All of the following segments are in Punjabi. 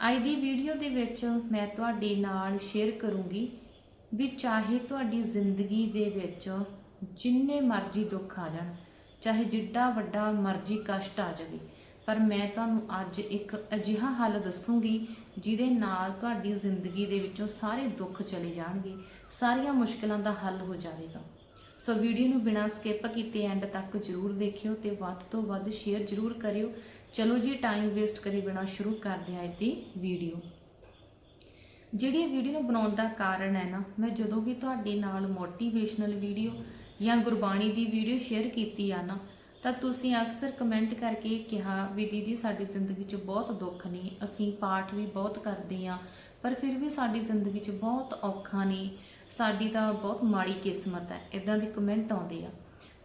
ਅੱਜ ਦੀ ਵੀਡੀਓ ਦੇ ਵਿੱਚ ਮੈਂ ਤੁਹਾਡੇ ਨਾਲ ਸ਼ੇਅਰ ਕਰੂੰਗੀ ਵੀ ਚਾਹੇ ਤੁਹਾਡੀ ਜ਼ਿੰਦਗੀ ਦੇ ਵਿੱਚ ਜਿੰਨੇ ਮਰਜ਼ੀ ਦੁੱਖ ਆ ਜਾਣ, ਚਾਹੇ ਜਿੱਡਾ ਵੱਡਾ ਮਰਜ਼ੀ ਕਸ਼ਟ ਆ ਜਾਵੇ, ਪਰ ਮੈਂ ਤੁਹਾਨੂੰ ਅੱਜ ਇੱਕ ਅਜਿਹਾ ਹੱਲ ਦੱਸੂਗੀ ਜਿਹਦੇ ਨਾਲ ਤੁਹਾਡੀ ਜ਼ਿੰਦਗੀ ਦੇ ਵਿੱਚੋਂ ਸਾਰੇ ਦੁੱਖ ਚਲੇ ਜਾਣਗੇ, ਸਾਰੀਆਂ ਮੁਸ਼ਕਲਾਂ ਦਾ ਹੱਲ ਹੋ ਜਾਵੇਗਾ। ਸੋ ਵੀਡੀਓ ਨੂੰ ਬਿਨਾਂ ਸਕਿਪ ਕੀਤੇ ਐਂਡ ਤੱਕ ਜਰੂਰ ਦੇਖਿਓ ਤੇ ਵੱਧ ਤੋਂ ਵੱਧ ਸ਼ੇਅਰ ਜਰੂਰ ਕਰਿਓ। ਚਲੋ ਜੀ ਟਾਈਮ ਵੇਸਟ ਕਰੀ ਬਿਨਾਂ ਸ਼ੁਰੂ ਕਰਦੇ ਹਾਂ ਇਹਦੀ ਵੀਡੀਓ ਜਿਹੜੀ ਇਹ ਵੀਡੀਓ ਨੂੰ ਬਣਾਉਣ ਦਾ ਕਾਰਨ ਹੈ ਨਾ, ਮੈਂ ਜਦੋਂ ਵੀ ਤੁਹਾਡੇ ਨਾਲ ਮੋਟੀਵੇਸ਼ਨਲ ਵੀਡੀਓ ਜਾਂ ਗੁਰਬਾਣੀ ਦੀ ਵੀਡੀਓ ਸ਼ੇਅਰ ਕੀਤੀ ਆ ਨਾ, ਤਾਂ ਤੁਸੀਂ ਅਕਸਰ ਕਮੈਂਟ ਕਰਕੇ ਕਿਹਾ ਵੀ ਦੀਦੀ ਸਾਡੀ ਜ਼ਿੰਦਗੀ 'ਚ ਬਹੁਤ ਦੁੱਖ ਨੇ, ਅਸੀਂ ਪਾਠ ਵੀ ਬਹੁਤ ਕਰਦੇ ਆ ਪਰ ਫਿਰ ਵੀ ਸਾਡੀ ਜ਼ਿੰਦਗੀ 'ਚ ਬਹੁਤ ਔਖਾ ਨੇ, ਸਾਡੀ ਤਾਂ ਬਹੁਤ ਮਾੜੀ ਕਿਸਮਤ ਹੈ ਇਦਾਂ ਦੇ ਕਮੈਂਟ ਆਉਂਦੇ ਆ।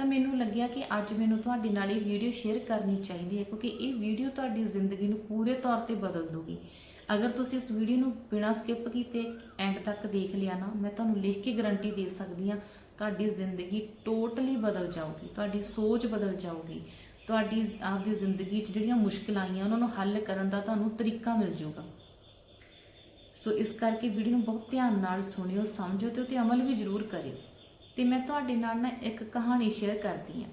ਤਾਂ ਮੈਨੂੰ ਲੱਗਿਆ ਕਿ ਅੱਜ ਮੈਨੂੰ ਤੁਹਾਡੇ ਨਾਲ ਇਹ ਵੀਡੀਓ ਸ਼ੇਅਰ ਕਰਨੀ ਚਾਹੀਦੀ ਹੈ, ਕਿਉਂਕਿ ਇਹ ਵੀਡੀਓ ਤੁਹਾਡੀ ਜ਼ਿੰਦਗੀ ਨੂੰ ਪੂਰੇ ਤੌਰ ਤੇ ਬਦਲ ਦੂਗੀ ਅਗਰ ਤੁਸੀਂ ਇਸ ਵੀਡੀਓ ਨੂੰ ਬਿਨਾਂ ਸਕਿਪ ਕੀਤੇ ਐਂਡ ਤੱਕ ਦੇਖ ਲਿਆ ਨਾ, ਮੈਂ ਤੁਹਾਨੂੰ ਲਿਖ ਕੇ ਗਾਰੰਟੀ ਦੇ ਸਕਦੀ ਹਾਂ, ਤੁਹਾਡੀ ਜ਼ਿੰਦਗੀ ਟੋਟਲੀ ਬਦਲ ਜਾਊਗੀ, ਤੁਹਾਡੀ ਸੋਚ ਬਦਲ ਜਾਊਗੀ। ਤੁਹਾਡੀ ਆਪਦੀ ਜ਼ਿੰਦਗੀ 'ਚ ਜਿਹੜੀਆਂ ਮੁਸ਼ਕਲਾਂ ਆਈਆਂ, ਉਹਨਾਂ ਨੂੰ ਹੱਲ ਕਰਨ ਦਾ ਤੁਹਾਨੂੰ ਤਰੀਕਾ ਮਿਲ ਜਾਊਗਾ। ਸੋ ਇਸ ਕਰਕੇ ਵੀਡੀਓ ਨੂੰ ਬਹੁਤ ਧਿਆਨ ਨਾਲ ਸੁਣਿਓ ਸਮਝੋ ਤੇ ਉਤੇ ਅਮਲ ਵੀ ਜ਼ਰੂਰ ਕਰਿਓ। ਤੇ ਮੈਂ ਤੁਹਾਡੇ ਨਾਲ ਨਾ ਇੱਕ ਕਹਾਣੀ ਸ਼ੇਅਰ ਕਰਦੀ ਹਾਂ।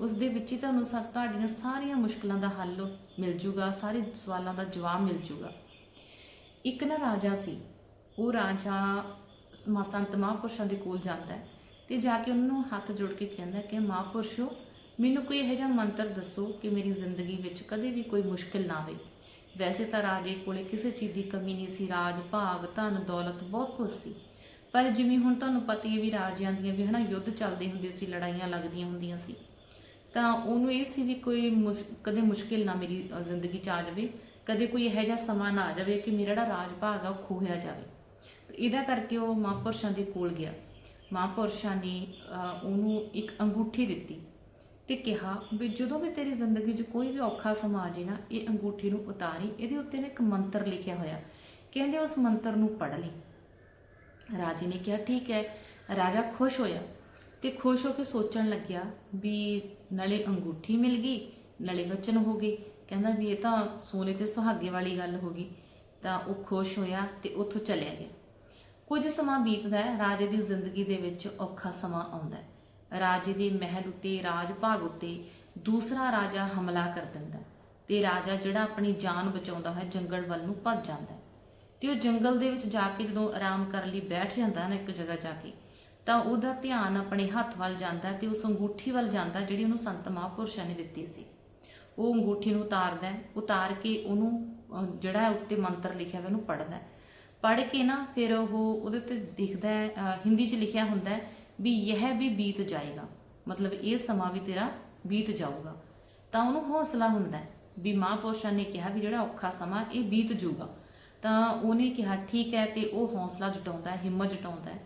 ਉਸ ਦੇ ਵਿੱਚ ਹੀ ਤੁਹਾਨੂੰ ਸਭ ਤੁਹਾਡੀਆਂ ਸਾਰੀਆਂ ਮੁਸ਼ਕਲਾਂ ਦਾ ਹੱਲ ਮਿਲ ਜੂਗਾ, ਸਾਰੇ ਸਵਾਲਾਂ ਦਾ ਜਵਾਬ ਮਿਲ ਜੂਗਾ। ਇੱਕ ਨਾ ਰਾਜਾ ਸੀ। ਉਹ ਰਾਜਾ ਸੰਤ ਮਹਾਂਪੁਰਸ਼ਾਂ ਦੇ ਕੋਲ ਜਾਂਦਾ ਹੈ ਤੇ ਜਾ ਕੇ ਉਹਨਾਂ ਨੂੰ ਹੱਥ ਜੋੜ ਕੇ ਕਹਿੰਦਾ ਕਿ, ਮਹਾਂਪੁਰਸ਼ੋ, ਮੈਨੂੰ ਕੋਈ ਇਹੋ ਜਿਹਾ ਮੰਤਰ ਦੱਸੋ ਕਿ ਮੇਰੀ ਜ਼ਿੰਦਗੀ ਵਿੱਚ ਕਦੇ ਵੀ ਕੋਈ ਮੁਸ਼ਕਲ ਨਾ ਆਵੇ। ਵੈਸੇ ਤਾਂ ਰਾਜੇ ਕੋਲੇ ਕਿਸੇ ਚੀਜ਼ ਦੀ ਕਮੀ ਨਹੀਂ ਸੀ। ਰਾਜ, ਭਾਗ, ਧਨ, ਦੌਲਤ ਬਹੁਤ ਕੁਝ ਸੀ। ਪਰ ਜਿਵੇਂ ਹੁਣ ਤੁਹਾਨੂੰ ਪਤਾ ਹੀ ਹੈ ਵੀ ਰਾਜਿਆਂ ਦੀਆਂ ਵੀ ਹਨਾ ਯੁੱਧ ਚੱਲਦੇ ਹੁੰਦੇ ਸੀ, ਲੜਾਈਆਂ ਲੱਗਦੀਆਂ ਹੁੰਦੀਆਂ ਸੀ, ਤਾਂ ਉਹਨੂੰ ਇਹ ਸੀ ਵੀ ਕੋਈ ਮੁਸ਼- ਕਦੇ ਮੁਸ਼ਕਿਲ ਨਾ ਮੇਰੀ ਜ਼ਿੰਦਗੀ ਚ ਆ ਜਾਵੇ, ਕਦੇ ਕੋਈ ਇਹੋ ਜਿਹਾ ਸਮਾਂ ਨਾ ਆ ਜਾਵੇ ਕਿ ਮੇਰਾ ਜਿਹੜਾ ਰਾਜ ਭਾਗ ਆ ਉਹ ਖੋਹਿਆ ਜਾਵੇ। ਇਹਦਾ ਕਰਕੇ ਉਹ ਮਹਾਂਪੁਰਸ਼ਾਂ ਦੇ ਕੋਲ ਗਿਆ। ਮਹਾਂਪੁਰਸ਼ਾਂ ਨੇ ਉਹਨੂੰ ਇੱਕ ਅੰਗੂਠੀ ਦਿੱਤੀ ਤੇ ਕਿਹਾ ਵੀ ਜਦੋਂ ਵੀ ਤੇਰੀ ਜ਼ਿੰਦਗੀ 'ਚ ਕੋਈ ਵੀ ਔਖਾ ਸਮਾਂ ਆ ਜੇ ਨਾ, ਇਹ ਅੰਗੂਠੀ ਨੂੰ ਉਤਾਰੀ, ਇਹਦੇ ਉੱਤੇ ਨਾ ਇੱਕ ਮੰਤਰ ਲਿਖਿਆ ਹੋਇਆ। ਕਹਿੰਦੇ ਉਸ ਮੰਤਰ ਨੂੰ ਪੜ੍ਹ ਲਈ। ਰਾਜੇ ਨੇ ਕਿਹਾ, ਠੀਕ ਹੈ। ਰਾਜਾ ਖੁਸ਼ ਹੋਇਆ ਤੇ ਖੁਸ਼ ਹੋ ਕੇ ਸੋਚਣ ਲੱਗਿਆ ਵੀ ਨਾਲੇ ਅੰਗੂਠੀ ਮਿਲ ਗਈ, ਨਾਲੇ ਵਚਨ ਹੋ ਗਏ। ਕਹਿੰਦਾ ਵੀ ਇਹ ਤਾਂ ਸੋਨੇ ਤੇ ਸੁਹਾਗੇ ਵਾਲੀ ਗੱਲ ਹੋ ਗਈ। ਤਾਂ ਉਹ ਖੁਸ਼ ਹੋਇਆ ਤੇ ਉੱਥੋਂ ਚਲਿਆ ਗਿਆ। ਕੁਝ ਸਮਾਂ ਬੀਤਦਾ ਹੈ, ਰਾਜੇ ਦੀ ਜ਼ਿੰਦਗੀ ਦੇ ਵਿੱਚ ਔਖਾ ਸਮਾਂ ਆਉਂਦਾ ਹੈ। ਰਾਜੇ ਦੇ ਮਹਿਲ ਉੱਤੇ ਰਾਜ ਭਾਗ ਉੱਤੇ ਦੂਸਰਾ ਰਾਜਾ ਹਮਲਾ ਕਰ ਦਿੰਦਾ ਹੈ ਤੇ ਰਾਜਾ ਜਿਹੜਾ ਆਪਣੀ ਜਾਨ ਬਚਾਉਂਦਾ ਹੈ, ਜੰਗਲ ਵੱਲ ਨੂੰ ਭੱਜ ਜਾਂਦਾ ਹੈ। ਤੇ ਉਹ ਜੰਗਲ ਦੇ ਵਿੱਚ ਜਾ ਕੇ ਜਦੋਂ ਆਰਾਮ ਕਰਨ ਲਈ ਬੈਠ ਜਾਂਦਾ ਨਾ ਇੱਕ ਜਗ੍ਹਾ ਜਾ ਕੇ, ਤਾਂ ਉਹਦਾ ਧਿਆਨ ਆਪਣੇ ਹੱਥ ਵੱਲ ਜਾਂਦਾ ਹੈ ਤੇ ਉਸ ਅੰਗੂਠੀ ਵੱਲ ਜਾਂਦਾ ਜਿਹੜੀ ਉਹਨੂੰ ਸੰਤ ਮਹਾਂਪੁਰਸ਼ਾਂ ਨੇ ਦਿੱਤੀ ਸੀ। ਉਹ ਅੰਗੂਠੀ ਨੂੰ ਉਤਾਰਦਾ, ਉਤਾਰ ਕੇ ਉਹਨੂੰ ਜਿਹੜਾ ਉੱਤੇ ਮੰਤਰ ਲਿਖਿਆ ਹੋਇਆ ਉਹਨੂੰ ਪੜ੍ਹਦਾ। ਹੈ ਪੜ੍ਹ ਕੇ ਨਾ ਫਿਰ ਉਹ ਉਹਦੇ ਉੱਤੇ ਦਿਖਦਾ ਹਿੰਦੀ 'ਚ ਲਿਖਿਆ ਹੁੰਦਾ ਵੀ ਇਹ ਵੀ ਬੀਤ ਜਾਏਗਾ, ਮਤਲਬ ਇਹ ਸਮਾਂ ਵੀ ਤੇਰਾ ਬੀਤ ਜਾਊਗਾ। ਤਾਂ ਉਹਨੂੰ ਹੌਸਲਾ ਹੁੰਦਾ ਵੀ ਮਹਾਂਪੁਰਸ਼ਾਂ ਨੇ ਕਿਹਾ ਵੀ ਜਿਹੜਾ ਔਖਾ ਸਮਾਂ ਇਹ ਬੀਤ ਜਾਊਗਾ। ਤਾਂ ਉਹਨੇ ਕਿਹਾ, ਠੀਕ ਹੈ, ਤੇ ਉਹ ਹੌਸਲਾ ਜੁਟਾਉਂਦਾ ਹੈ, ਹਿੰਮਤ ਜੁਟਾਉਂਦਾ ਹੈ।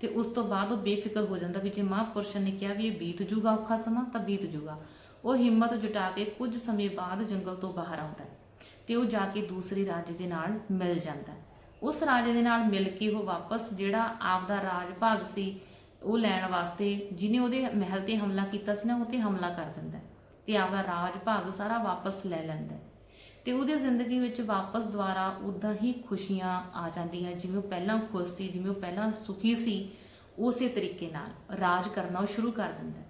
ਤੇ ਉਸ ਤੋਂ ਬਾਅਦ ਉਹ ਬੇਫਿਕਰ ਹੋ ਜਾਂਦਾ ਵੀ ਜੇ ਮਹਾਂਪੁਰਸ਼ਾਂ ਨੇ ਕਿਹਾ ਵੀ ਇਹ ਬੀਤ ਜੂਗਾ ਔਖਾ ਸਮਾਂ, ਤਾਂ ਬੀਤ ਜੂਗਾ। ਉਹ ਹਿੰਮਤ ਜੁਟਾ ਕੇ ਕੁਝ ਸਮੇਂ ਬਾਅਦ ਜੰਗਲ ਤੋਂ ਬਾਹਰ ਆਉਂਦਾ ਹੈ ਤੇ ਉਹ ਜਾ ਕੇ ਦੂਸਰੇ ਰਾਜੇ ਦੇ ਨਾਲ ਮਿਲ ਜਾਂਦਾ ਹੈ। ਉਸ ਰਾਜੇ ਦੇ ਨਾਲ ਮਿਲ ਕੇ ਉਹ ਵਾਪਸ, ਜਿਹੜਾ ਆਪਦਾ ਰਾਜ ਭਾਗ ਸੀ, ਉਹ ਲੈਣ ਵਾਸਤੇ ਜਿਹਨੇ ਉਹਦੇ ਮਹਿਲ ਤੇ ਹਮਲਾ ਕੀਤਾ ਸੀ ਨਾ, ਉਹ ਤੇ ਹਮਲਾ ਕਰ ਦਿੰਦਾ ਹੈ ਤੇ ਆਪਦਾ ਰਾਜ ਭਾਗ ਸਾਰਾ ਵਾਪਸ ਲੈ ਲੈਂਦਾ ਤੇ ਉਹਦੀ ਜ਼ਿੰਦਗੀ ਵਿੱਚ ਵਾਪਸ ਦੁਬਾਰਾ ਉਦਾਂ ਹੀ ਖੁਸ਼ੀਆਂ ਆ ਜਾਂਦੀਆਂ ਜਿਵੇਂ ਉਹ ਪਹਿਲਾਂ ਖੁਸ਼ ਸੀ ਜਿਵੇਂ ਉਹ ਪਹਿਲਾਂ ਸੁਖੀ ਸੀ ਉਸੇ ਤਰੀਕੇ ਨਾਲ ਰਾਜ ਕਰਨਾ ਉਹ ਸ਼ੁਰੂ ਕਰ ਦਿੰਦਾ ਹੈ।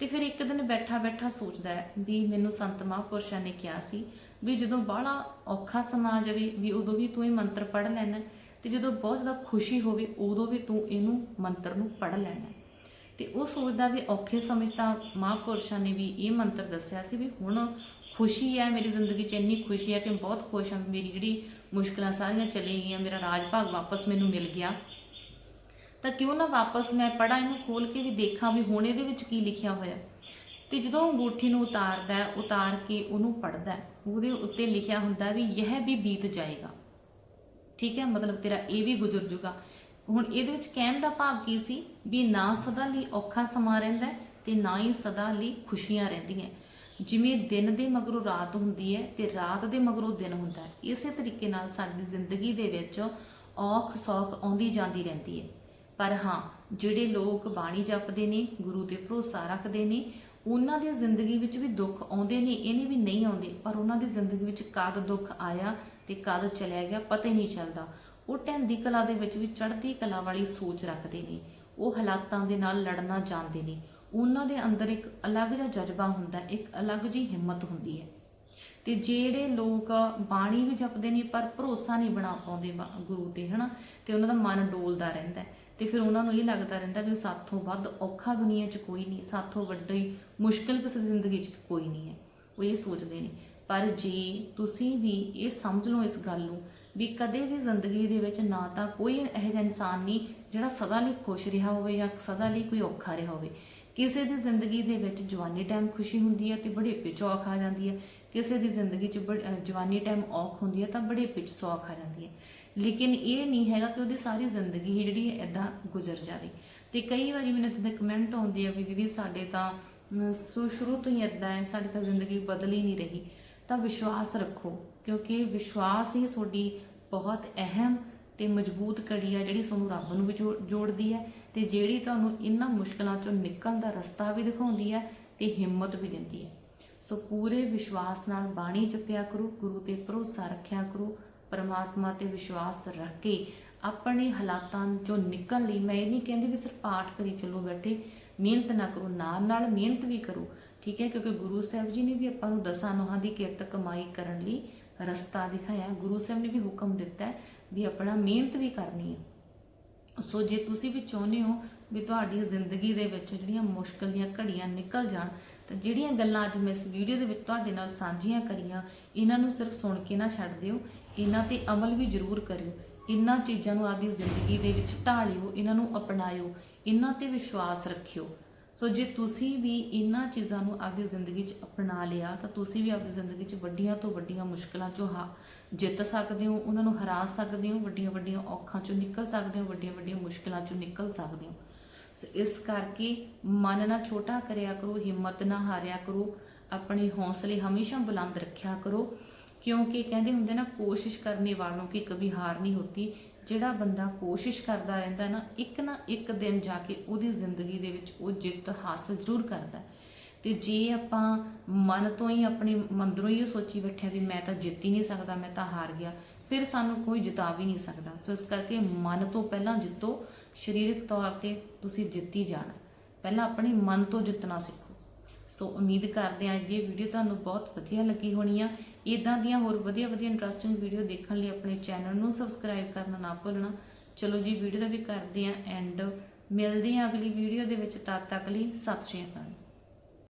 ਤੇ ਫਿਰ ਇੱਕ ਦਿਨ ਬੈਠਾ ਬੈਠਾ ਸੋਚਦਾ ਵੀ ਮੈਨੂੰ ਸੰਤ ਮਹਾਂਪੁਰਸ਼ਾਂ ਨੇ ਕਿਹਾ ਸੀ ਵੀ ਜਦੋਂ ਬਾਹਲਾ ਔਖਾ ਸਮਾਂ ਆ ਜਾਵੇ ਵੀ ਉਦੋਂ ਵੀ ਤੂੰ ਇਹ ਮੰਤਰ ਪੜ੍ਹ ਲੈਣਾ ਹੈ, ਤੇ ਜਦੋਂ ਬਹੁਤ ਜ਼ਿਆਦਾ ਖੁਸ਼ੀ ਹੋਵੇ ਉਦੋਂ ਵੀ ਤੂੰ ਇਹਨੂੰ ਮੰਤਰ ਨੂੰ ਪੜ੍ਹ ਲੈਣਾ ਹੈ। ਤੇ ਉਹ ਸੋਚਦਾ ਵੀ ਔਖੇ ਸਮੇਂ ਤਾਂ ਮਹਾਂਪੁਰਸ਼ਾਂ ਨੇ ਵੀ ਇਹ ਮੰਤਰ ਦੱਸਿਆ ਸੀ ਵੀ ਹੁਣ ਖੁਸ਼ੀ ਹੈ ਮੇਰੀ ਜ਼ਿੰਦਗੀ 'ਚ ਇੰਨੀ ਖੁਸ਼ੀ ਹੈ ਕਿ ਮੈਂ ਬਹੁਤ ਖੁਸ਼ ਹਾਂ ਮੇਰੀ ਜਿਹੜੀ ਮੁਸ਼ਕਲਾਂ ਸਾਰੀਆਂ ਚਲੇ ਗਈਆਂ ਮੇਰਾ ਰਾਜ ਭਾਗ ਵਾਪਸ ਮੈਨੂੰ ਮਿਲ ਗਿਆ। ਤਾਂ ਕਿਉਂ ਨਾ ਵਾਪਸ ਮੈਂ ਪੜਾਂ ਇਹਨੂੰ ਖੋਲ ਕੇ ਵੀ ਦੇਖਾਂ ਵੀ ਹੁਣ ਇਹਦੇ ਵਿੱਚ ਕੀ ਲਿਖਿਆ ਹੋਇਆ। ਤੇ ਜਦੋਂ ਅੰਗੂਠੀ ਨੂੰ ਉਤਾਰਦਾ ਹੈ, ਉਤਾਰ ਕੇ ਉਹਨੂੰ ਪੜਦਾ ਉਹਦੇ ਉੱਤੇ ਲਿਖਿਆ ਹੁੰਦਾ ਵੀ ਇਹ ਵੀ ਬੀਤ ਜਾਏਗਾ। ਠੀਕ ਹੈ ਮਤਲਬ ਤੇਰਾ ਇਹ ਵੀ ਗੁਜ਼ਰ ਜੂਗਾ। ਹੁਣ ਇਹਦੇ ਵਿੱਚ ਕਹਿਣ ਦਾ ਭਾਵ ਕੀ ਸੀ? ਵੀ ਨਾ ਸਦਾ ਲਈ ਔਖਾ ਸਮਾਂ ਰਹਿੰਦਾ ਹੈ ਤੇ ਨਾ ਹੀ ਸਦਾ ਲਈ ਖੁਸ਼ੀਆਂ ਰਹਿੰਦੀਆਂ। ਜਿਵੇਂ ਦਿਨ ਦੇ ਮਗਰੋਂ ਰਾਤ ਹੁੰਦੀ ਹੈ ਤੇ ਰਾਤ ਦੇ ਮਗਰੋਂ ਦਿਨ ਹੁੰਦਾ ਹੈ। ਇਸੇ ਤਰੀਕੇ ਨਾਲ ਸਾਡੀ ਜ਼ਿੰਦਗੀ ਦੇ ਵਿੱਚ ਔਖ ਸੌਖ ਆਉਂਦੀ ਜਾਂਦੀ ਰਹਿੰਦੀ ਹੈ। ਪਰ ਹਾਂ, ਜਿਹੜੇ ਲੋਕ ਬਾਣੀ ਜਪਦੇ ਨੇ, ਗੁਰੂ ਤੇ ਭਰੋਸਾ ਰੱਖਦੇ ਨੇ, ਉਹਨਾਂ ਦੀ ਜ਼ਿੰਦਗੀ ਵਿੱਚ ਵੀ ਦੁੱਖ ਆਉਂਦੇ ਨੇ ਇਹਨੇ ਵੀ ਨਹੀਂ ਆਉਂਦੇ। ਪਰ ਉਹਨਾਂ ਦੀ ਜ਼ਿੰਦਗੀ ਵਿੱਚ ਕਦ ਦੁੱਖ ਆਇਆ ਤੇ ਕਦ ਚਲਿਆ ਗਿਆ, ਪਤਾ ਹੀ ਨਹੀਂ ਚੱਲਦਾ। ਉਹ ਟੈਂਦੀ ਕਲਾ ਦੇ ਵਿੱਚ ਵੀ ਚੜ੍ਹਦੀ ਕਲਾ ਵਾਲੀ ਸੋਚ ਰੱਖਦੇ ਨੇ। ਉਹ ਹਾਲਾਤਾਂ ਦੇ ਨਾਲ ਲੜਨਾ ਜਾਣਦੇ ਨੇ। ਉਹਨਾਂ ਦੇ ਅੰਦਰ ਇੱਕ ਅਲੱਗ ਜਿਹਾ ਜਜ਼ਬਾ ਹੁੰਦਾ, ਇੱਕ ਅਲੱਗ ਜਿਹੀ ਹਿੰਮਤ ਹੁੰਦੀ ਹੈ। ਤੇ ਜਿਹੜੇ ਲੋਕ ਬਾਣੀ ਵੀ ਜਪਦੇ ਨੇ, ਪਰ ਭਰੋਸਾ ਨਹੀਂ ਬਣਾ ਪਾਉਂਦੇ ਬਾ- ਗੁਰੂ ਤੇ, ਹਨਾ? ਤੇ ਉਹਨਾਂ ਦਾ ਮਨ ਡੋਲਦਾ ਰਹਿੰਦਾ ਹੈ। ਤੇ ਫਿਰ ਉਹਨਾਂ ਨੂੰ ਇਹ ਲੱਗਦਾ ਰਹਿੰਦਾ ਵੀ ਸਾਥੋਂ ਵੱਧ ਔਖਾ ਦੁਨੀਆ 'ਚ ਕੋਈ ਨਹੀਂ, ਸਾਥੋਂ ਵੱਡੀ ਮੁਸ਼ਕਲ ਕਿਸੇ ਜ਼ਿੰਦਗੀ 'ਚ ਕੋਈ ਨਹੀਂ ਹੈ। ਉਹ ਇਹ ਸੋਚਦੇ ਨੇ। ਪਰ ਜੇ ਤੁਸੀਂ ਵੀ ਇਹ ਸਮਝ ਲਓ ਇਸ ਗੱਲ ਨੂੰ ਵੀ ਕਦੇ ਵੀ ਜ਼ਿੰਦਗੀ ਦੇ ਵਿੱਚ ਨਾ ਤਾਂ ਕੋਈ ਇਹੋ ਜਿਹਾ ਇਨਸਾਨ ਨਹੀਂ ਜਿਹੜਾ ਸਦਾ ਲਈ ਖੁਸ਼ ਰਿਹਾ ਹੋਵੇ ਜਾਂ ਸਦਾ ਲਈ ਕੋਈ ਔਖਾ ਰਿਹਾ ਹੋਵੇ। ਕਿਸੇ ਦੀ ਜ਼ਿੰਦਗੀ ਦੇ ਵਿੱਚ ਜਵਾਨੀ ਟਾਈਮ ਖੁਸ਼ੀ ਹੁੰਦੀ ਹੈ ਤੇ ਬੁਢੇਪੇ 'ਚ ਔਖ ਆ ਜਾਂਦੀ ਹੈ। ਕਿਸੇ ਦੀ ਜ਼ਿੰਦਗੀ 'ਚ ਬੜ- ਜਵਾਨੀ ਟਾਈਮ ਔਖ ਹੁੰਦੀ ਹੈ ਤਾਂ ਬੁਢੇਪੇ 'ਚ ਸੌਖ ਆ ਜਾਂਦੀ ਹੈ। ਲੇਕਿਨ ਇਹ ਨਹੀਂ ਹੈਗਾ ਕਿ ਉਹਦੀ ਸਾਰੀ ਜ਼ਿੰਦਗੀ ਹੀ ਜਿਹੜੀ ਹੈ ਇਦਾਂ ਗੁਜ਼ਰ ਜਾਵੇ। ਤੇ ਕਈ ਵਾਰੀ ਮੈਨੂੰ ਇੱਥੇ ਕਮੈਂਟ ਆਉਂਦੇ ਆ ਵੀ ਦੀਦੀ ਸਾਡੇ ਤਾਂ ਅਮ, ਸ਼ੁਰੂ ਤੋਂ ਹੀ ਇਦਾਂ ਹੈ ਸਾਡੀ ਤਾਂ ਜ਼ਿੰਦਗੀ ਬਦਲ ਹੀ ਨਹੀਂ ਰਹੀ। ਤਾਂ ਵਿਸ਼ਵਾਸ ਰੱਖੋ ਕਿਉਂਕਿ ਵਿਸ਼ਵਾਸ ਹੀ ਤੁਹਾਡੀ ਬਹੁਤ ਅਹਿਮ ਤੇ ਮਜ਼ਬੂਤ ਕੜੀ ਆ ਜਿਹੜੀ ਤੁਹਾਨੂੰ ਰੱਬ ਨੂੰ ਵੀ ਜੋੜ- ਜੋੜਦੀ ਹੈ ਤੇ ਜਿਹੜੀ ਤੁਹਾਨੂੰ ਇਹਨਾਂ ਮੁਸ਼ਕਲਾਂ ਚੋਂ ਨਿਕਲਣ ਦਾ ਰਸਤਾ ਵੀ ਦਿਖਾਉਂਦੀ ਹੈ ਤੇ ਹਿੰਮਤ ਵੀ ਦਿੰਦੀ ਹੈ। ਸੋ ਪੂਰੇ ਵਿਸ਼ਵਾਸ ਨਾਲ ਬਾਣੀ ਜਪਿਆ ਕਰੋ, ਗੁਰੂ ਤੇ ਭਰੋਸਾ ਰੱਖਿਆ ਕਰੋ, ਪਰਮਾਤਮਾ ਤੇ ਵਿਸ਼ਵਾਸ ਰੱਖ ਕੇ ਆਪਣੇ ਹਾਲਾਤਾਂ ਚੋਂ ਨਿਕਲਣ ਲਈ ਮੈਂ ਇਹ ਨਹੀਂ ਕਹਿੰਦੀ ਵੀ ਸਿਰਫ ਪਾਠ ਕਰੀ ਚੱਲੋ ਬੈਠੇ, ਮਿਹਨਤ ਨਾ ਕਰੋ ਨਾਲ ਨਾਲ ਮਿਹਨਤ ਵੀ ਕਰੋ, ਠੀਕ ਹੈ, ਕਿਉਂਕਿ ਗੁਰੂ ਸਾਹਿਬ ਜੀ ਨੇ ਵੀ ਆਪਾਂ ਨੂੰ ਦਸਾਂ ਨੋਹਾਂ ਦੀ ਕਿਰਤ ਕਮਾਈ ਕਰਨ ਲਈ ਰਸਤਾ ਦਿਖਾਇਆ, ਗੁਰੂ ਸਾਹਿਬ ਨੇ ਵੀ ਹੁਕਮ ਦਿੱਤਾ ਹੈ ਵੀ ਆਪਣਾ ਮਿਹਨਤ ਵੀ ਕਰਨੀ ਹੈ ਸੋ ਜੇ ਤੁਸੀਂ ਵੀ ਚਾਹੁੰਦੇ ਹੋ ਵੀ ਤੁਹਾਡੀ ਜ਼ਿੰਦਗੀ ਦੇ ਵਿੱਚ ਜਿਹੜੀਆਂ ਮੁਸ਼ਕਲ ਦੀਆਂ ਘੜੀਆਂ ਨਿਕਲ ਜਾਣ, ਤਾਂ ਜਿਹੜੀਆਂ ਗੱਲਾਂ ਅੱਜ ਮੈਂ ਇਸ ਵੀਡੀਓ ਦੇ ਵਿੱਚ ਤੁਹਾਡੇ ਨਾਲ ਸਾਂਝੀਆਂ ਕਰੀਆਂ, ਇਹਨਾਂ ਨੂੰ ਸਿਰਫ ਸੁਣ ਕੇ ਨਾ ਛੱਡ ਦਿਓ। ਇਹਨਾਂ ਤੇ ਅਮਲ ਵੀ ਜ਼ਰੂਰ ਕਰਿਓ। ਇਹਨਾਂ ਚੀਜ਼ਾਂ ਨੂੰ ਆਪਦੀ ਜ਼ਿੰਦਗੀ ਦੇ ਵਿੱਚ ਢਾਲਿਓ, ਇਹਨਾਂ ਨੂੰ ਅਪਣਾਇਓ। ਇਹਨਾਂ ਤੇ ਵਿਸ਼ਵਾਸ ਰੱਖਿਓ। ਸੋ ਜੇ ਤੁਸੀਂ ਵੀ ਇਹਨਾਂ ਚੀਜ਼ਾਂ ਨੂੰ ਆਪਦੀ ਜ਼ਿੰਦਗੀ 'ਚ ਅਪਣਾ ਲਿਆ, ਤਾਂ ਤੁਸੀਂ ਵੀ ਆਪਣੀ ਜ਼ਿੰਦਗੀ 'ਚ ਵੱਡੀਆਂ ਤੋਂ ਵੱਡੀਆਂ ਮੁਸ਼ਕਲਾਂ 'ਚੋਂ ਹਾ, ਜਿੱਤ ਸਕਦੇ ਹੋ, ਉਹਨਾਂ ਨੂੰ ਹਰਾ ਸਕਦੇ ਹੋ, ਵੱਡੀਆਂ ਵੱਡੀਆਂ ਔਖਾਂ 'ਚੋਂ ਨਿਕਲ ਸਕਦੇ ਹੋ, ਵੱਡੀਆਂ ਵੱਡੀਆਂ ਮੁਸ਼ਕਲਾਂ 'ਚੋਂ ਨਿਕਲ ਸਕਦੇ ਹੋ। ਸੋ ਇਸ ਕਰਕੇ ਮਨ ਨਾ ਛੋਟਾ ਕਰਿਆ ਕਰੋ, ਹਿੰਮਤ ਨਾ ਹਾਰਿਆ ਕਰੋ, ਆਪਣੇ ਹੌਸਲੇ ਹਮੇਸ਼ਾ ਬੁਲੰਦ ਰੱਖਿਆ ਕਰੋ, ਕਿਉਂਕਿ ਕਹਿੰਦੇ ਹੁੰਦੇ ਨਾ, ਕੋਸ਼ਿਸ਼ ਕਰਨੇ ਵਾਲੋਂ ਕੀ ਕभी ਹਾਰ ਨਹੀਂ ਹੁੰਦੀ। ਜਿਹੜਾ ਬੰਦਾ ਕੋਸ਼ਿਸ਼ ਕਰਦਾ ਰਹਿੰਦਾ ਨਾ, ਇੱਕ ਨਾ ਇੱਕ ਦਿਨ ਜਾ ਕੇ ਉਹਦੀ ਜ਼ਿੰਦਗੀ ਦੇ ਵਿੱਚ ਉਹ ਜਿੱਤ ਹਾਸਲ ਜ਼ਰੂਰ ਕਰਦਾ ਹੈ। ਤੇ ਜੇ ਆਪਾਂ ਮਨ ਤੋਂ ਹੀ ਆਪਣੇ, ਮੰਦਰੋਂ ਹੀ ਇਹ ਸੋਚੀ ਬੈਠਿਆ ਵੀ ਮੈਂ ਤਾਂ ਜਿੱਤ ਹੀ ਨਹੀਂ ਸਕਦਾ, ਮੈਂ ਤਾਂ ਹਾਰ ਗਿਆ, ਫਿਰ ਸਾਨੂੰ ਕੋਈ ਜਿਤਾ ਵੀ ਨਹੀਂ ਸਕਦਾ। ਸੋ ਇਸ ਕਰਕੇ ਮਨ ਤੋਂ ਪਹਿਲਾਂ ਜਿੱਤੋ, ਸਰੀਰਕ ਤੌਰ ਤੇ ਤੁਸੀਂ ਜਿੱਤੀ ਜਾਣਾ। ਪਹਿਲਾਂ ਆਪਣੇ ਮਨ ਤੋਂ ਜਿੱਤਣਾ ਸਿੱਖੋ। ਸੋ ਉਮੀਦ ਕਰਦੇ ਹਾਂ ਅੱਜ ਦੀ ਵੀਡੀਓ ਤੁਹਾਨੂੰ ਬਹੁਤ ਵਧੀਆ ਲੱਗੀ ਹੋਣੀ ਆ। ਇਦਾਂ ਦੀਆਂ ਹੋਰ ਵਧੀਆ ਵਧੀਆ ਇੰਟਰਸਟਿੰਗ ਵੀਡੀਓ ਦੇਖਣ ਲਈ ਆਪਣੇ ਚੈਨਲ ਨੂੰ ਸਬਸਕ੍ਰਾਈਬ ਕਰਨਾ ਨਾ ਭੁੱਲਣਾ। ਚਲੋ ਜੀ ਵੀਡੀਓ ਦਾ ਵੀ ਕਰਦੇ ਹਾਂ ਐਂਡ ਮਿਲਦੇ ਹਾਂ ਅਗਲੀ ਵੀਡੀਓ ਦੇ ਵਿੱਚ, ਤਦ ਤੱਕ ਲਈ ਸਤਿ ਸ਼੍ਰੀ ਅਕਾਲ।